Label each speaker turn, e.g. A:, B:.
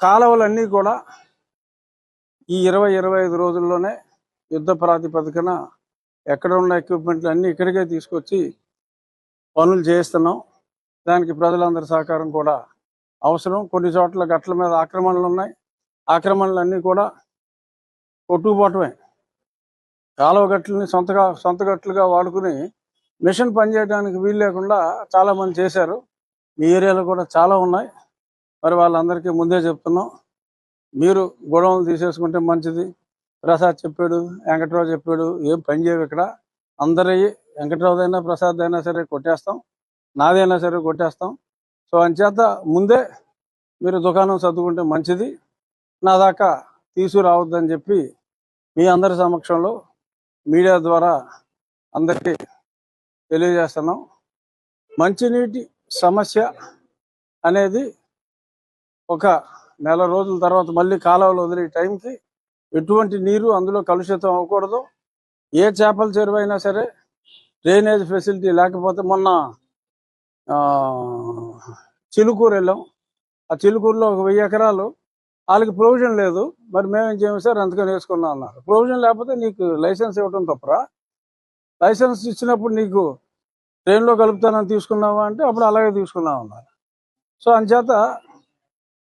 A: కాలువలన్నీ కూడా ఈ ఇరవై ఇరవై ఐదు రోజుల్లోనే యుద్ధ ప్రాతిపదికన ఎక్కడ ఉన్న ఎక్విప్మెంట్లు అన్నీ ఇక్కడికే తీసుకొచ్చి పనులు చేస్తున్నాం దానికి ప్రజలందరి సహకారం కూడా అవసరం. కొన్ని చోట్ల గట్ల మీద ఆక్రమణలు ఉన్నాయి. ఆక్రమణలన్నీ కూడా కొట్టుకుపోవటమే. కాలువ గట్లని సొంతగా సొంత గట్లుగా వాడుకుని మిషన్ పనిచేయడానికి వీలు లేకుండా చాలా మంది చేశారు. మీ ఏరియాలో కూడా చాలా ఉన్నాయి. మరి వాళ్ళందరికీ ముందే చెప్తున్నాం. మీరు గొడవలు తీసేసుకుంటే మంచిది. ప్రసాద్ చెప్పాడు వెంకట్రావు చెప్పాడు ఏం పని చేయవు ఇక్కడ. అందరి వెంకట్రావుదైనా ప్రసాద్ అయినా సరే కొట్టేస్తాం. నాదైనా సరే కొట్టేస్తాం. సో అంచేత ముందే మీరు దుకాణం సర్దుకుంటే మంచిది. నా దాకా తీసుకురావద్దని చెప్పి మీ అందరి సమక్షంలో మీడియా ద్వారా అందరికీ తెలియజేస్తున్నాం. మంచినీటి సమస్య అనేది ఒక నెల రోజుల తర్వాత మళ్ళీ కాలువలు వదిలే టైంకి ఎటువంటి నీరు అందులో కలుషితం అవ్వకూడదు. ఏ చేపల చెరువైనా సరే డ్రైనేజ్ ఫెసిలిటీ లేకపోతే మొన్న చిలుకూరు వెళ్ళాం. ఆ చిలుకూరులో ఒక వెయ్యి ఎకరాలు వాళ్ళకి ప్రొవిజన్ లేదు. మరి మేమేం చేయము సార్? అందుకని వేసుకున్నాం అన్నారు. ప్రొవిజన్ లేకపోతే నీకు లైసెన్స్ ఇవ్వటం తప్పరా? లైసెన్స్ ఇచ్చినప్పుడు నీకు ట్రైన్లో కలుపుతానని తీసుకున్నావా అంటే అప్పుడు అలాగే తీసుకున్నాం అన్నారు. సో అంచేత